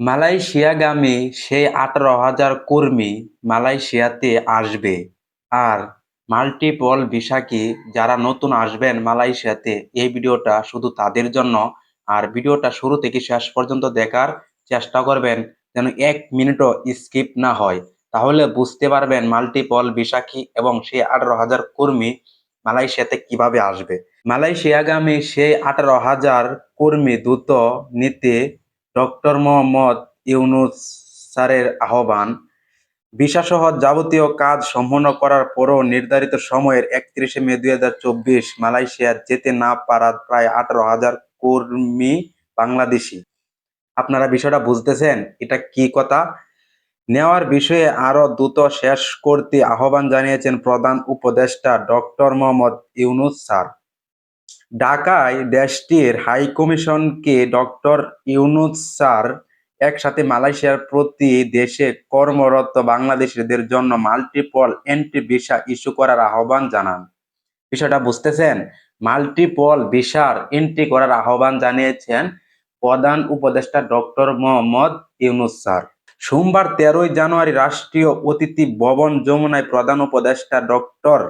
মালয়েশিয়াগামী সেই আঠারো হাজার কর্মী মালয়েশিয়াতে আসবে। আর মাল্টিপল ভিসা কি যারা নতুন আসবেন মালয়েশিয়াতে, এই ভিডিওটা শুধু তাদের জন্য। আর ভিডিওটা শুরু থেকে শেষ পর্যন্ত দেখার চেষ্টা করবেন যেন এক মিনিটও স্কিপ না হয়। তাহলে বুঝতে পারবেন মাল্টিপল কি এবং সেই আঠারো হাজার কর্মী মালয়েশিয়াতে কীভাবে আসবে। মালয়েশিয়াগামী সেই আঠারো হাজার কর্মী দ্রুত নিতে ডক্টর মোহাম্মদ ইউনুস স্যারের আহ্বান, ভিসাসহ যাবতীয় কাজ সম্পন্ন করার পরও নির্ধারিত সময়ের একত্রিশে মে দুই হাজার চব্বিশ মালয়েশিয়া যেতে না পারার প্রায় আঠারো হাজার কর্মী বাংলাদেশি। আপনারা বিষয়টা বুঝতেছেন? এটা কি কথা? নেওয়ার বিষয়ে আরও দ্রুত শেষ করতে আহ্বান জানিয়েছেন প্রধান উপদেষ্টা ডক্টর মোহাম্মদ ইউনুস স্যার। ঢাকায় দেশটির হাই কমিশনকে ডক্টর ইউনুস স্যার একসাথে মালয়েশিয়ার প্রতি দেশে কর্মরত বাংলাদেশিদের জন্য মাল্টিপল এন্ট্রি ভিসা ইস্যু করার আহ্বান জানান। বিষয়টা বুঝতেছেন? মাল্টিপল ভিসার এন্ট্রি করার আহ্বান জানিয়েছেন প্রধান উপদেষ্টা ডক্টর মোহাম্মদ ইউনুস স্যার। সোমবার তেরোই জানুয়ারি রাষ্ট্রীয় অতিথি ভবন যমুনায় প্রধান উপদেষ্টা ডক্টর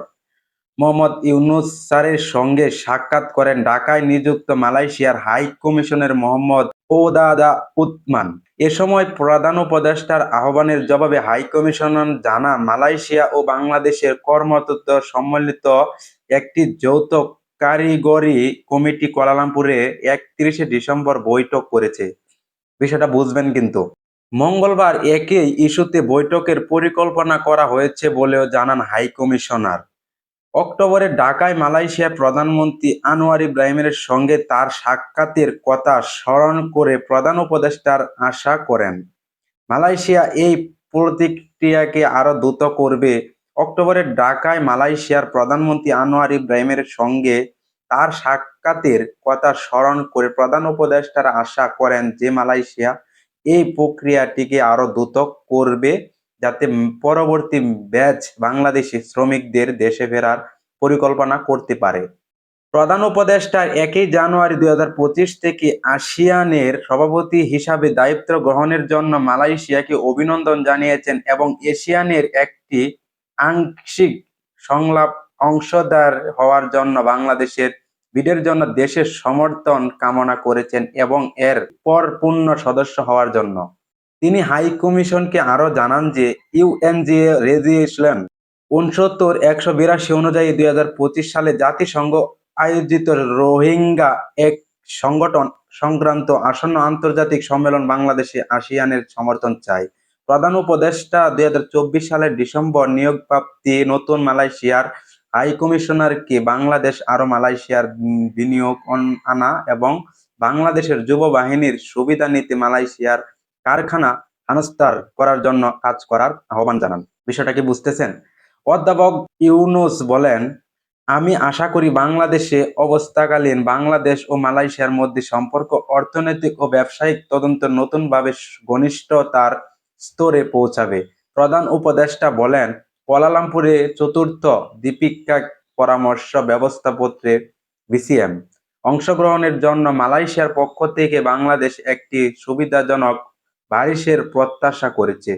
মোহাম্মদ ইউনুস স্যারের সঙ্গে সাক্ষাৎ করেন ঢাকায় নিযুক্ত মালয়েশিয়ার হাই কমিশনের মোহাম্মদ ওদাদা উতমান। এ সময় প্রধান উপদেষ্টার আহ্বানের জবাবে হাই কমিশনার জানান, মালয়েশিয়া ও বাংলাদেশের কর্মরত সম্মিলিত একটি যৌথ কারিগরি কমিটি কোয়ালালামপুরে একত্রিশে ডিসেম্বর বৈঠক করেছে। বিষয়টা বুঝবেন কিন্তু। মঙ্গলবার একই ইস্যুতে বৈঠকের পরিকল্পনা করা হয়েছে বলেও জানান হাই কমিশনার। অক্টোবরে ঢাকায় মালয়েশিয়ার প্রধানমন্ত্রী আনোয়ার ইব্রাহিমের সঙ্গে তার সাক্ষাতের কথা স্মরণ করে প্রধান উপদেষ্টার আশা করেন। মালয়েশিয়া এই প্রতিক্রিয়াকে আরও দ্রুত করবে। অক্টোবরে ঢাকায় মালয়েশিয়ার প্রধানমন্ত্রী আনোয়ার ইব্রাহিমের সঙ্গে তার সাক্ষাতের কথা স্মরণ করে প্রধান উপদেষ্টার আশা করেন যে মালয়েশিয়া এই প্রক্রিয়াটিকে আরও দ্রুত করবে। যাতে পরবর্তী ব্যাচ বাংলাদেশি শ্রমিকদের দেশে ফেরার পরিকল্পনা করতে পারে। প্রধান উপদেষ্টার একই জানুয়ারি দুই হাজার পঁচিশ থেকে আসিয়ানের সভাপতি হিসাবে দায়িত্ব গ্রহণের জন্য মালয়েশিয়াকে অভিনন্দন জানিয়েছেন এবং এশিয়ানের একটি আংশিক সংলাপ অংশদার হওয়ার জন্য বাংলাদেশের বিডের জন্য দেশের সমর্থন কামনা করেছেন এবং এর পর পূর্ণ সদস্য হওয়ার জন্য। তিনি হাই কমিশনকে আরও জানান যে ইউএনজিএ রেজুলেশন উনসত্তর একশো বিরাশি অনুযায়ী দুই হাজার পঁচিশ সালে জাতিসংঘ আয়োজিত রোহিঙ্গা এক সংগঠন সংক্রান্ত আসন্ন আন্তর্জাতিক সম্মেলন বাংলাদেশে আসিয়ানের সমর্থন চায়। প্রধান উপদেষ্টা দুই হাজার চব্বিশ সালের ডিসেম্বর নিয়োগপ্রাপ্তি নতুন মালয়েশিয়ার হাই কমিশনারকে বাংলাদেশ আরও মালয়েশিয়ার বিনিয়োগ আনা এবং বাংলাদেশের যুব বাহিনীর সুবিধা নিতে মালয়েশিয়ার কারখানা হানস্তার করার জন্য কাজ করার আহ্বান জানান। বিষয়টা কি বুঝতেছেন? অধ্যাপক ইউনুস বলেন, আমি আশা করি বাংলাদেশে অবস্থাকালীন বাংলাদেশ ও মালয়েশিয়ার মধ্যে সম্পর্ক অর্থনৈতিক ও ব্যবসায়িক তদন্ত নতুনভাবে ঘনিষ্ঠতার স্তরে পৌঁছাবে। প্রধান উপদেষ্টা বলেন, কোয়ালালামপুরে চতুর্থ দীপিকা পরামর্শ ব্যবস্থাপত্রে বিসিএম অংশগ্রহণের জন্য মালয়েশিয়ার পক্ষ থেকে বাংলাদেশ একটি সুবিধাজনক বারিশের প্রত্যাশা করেছে।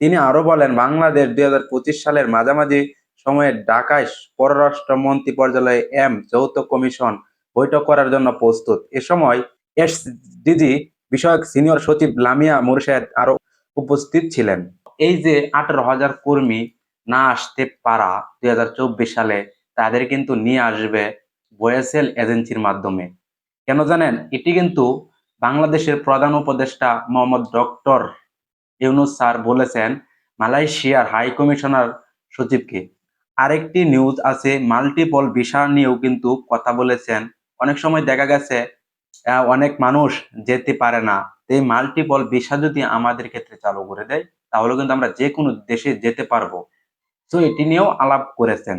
তিনি আরও বলেন, বাংলাদেশ দুই হাজার পঁচিশ সালের মাঝামাঝি সময়ে ঢাকায় পররাষ্ট্রমন্ত্রী পর্যায়ে এম যৌথ কমিশন বৈঠক করার জন্য প্রস্তুত। এ সময় এসডিজি বিষয়ক সিনিয়র সচিব লামিয়া মুরশেদ আরও উপস্থিত ছিলেন। এই যে আঠারো হাজার কর্মী না আসতে পারা দুই হাজার চব্বিশ সালে, তাদের কিন্তু নিয়ে আসবে বয়েসেল এজেন্সির মাধ্যমে। কেন জানেন? এটি কিন্তু বাংলাদেশের প্রধান উপদেষ্টা মোহাম্মদ ডক্টর ইউনুস স্যার বলেছেন, মালয়েশিয়ার হাই কমিশনার সচিবকে, আরেকটি নিউজ আছে, মাল্টিপল ভিসা নিয়েও কিন্তু কথা বলেছেন। অনেক সময় দেখা গেছে অনেক মানুষ যেতে পারে না। এই মাল্টিপল ভিসা যদি আমাদের ক্ষেত্রে চালু করে দেয়, তাহলে কিন্তু আমরা যে কোনো দেশে যেতে পারব। তো এটি নিয়েও আলাপ করেছেন।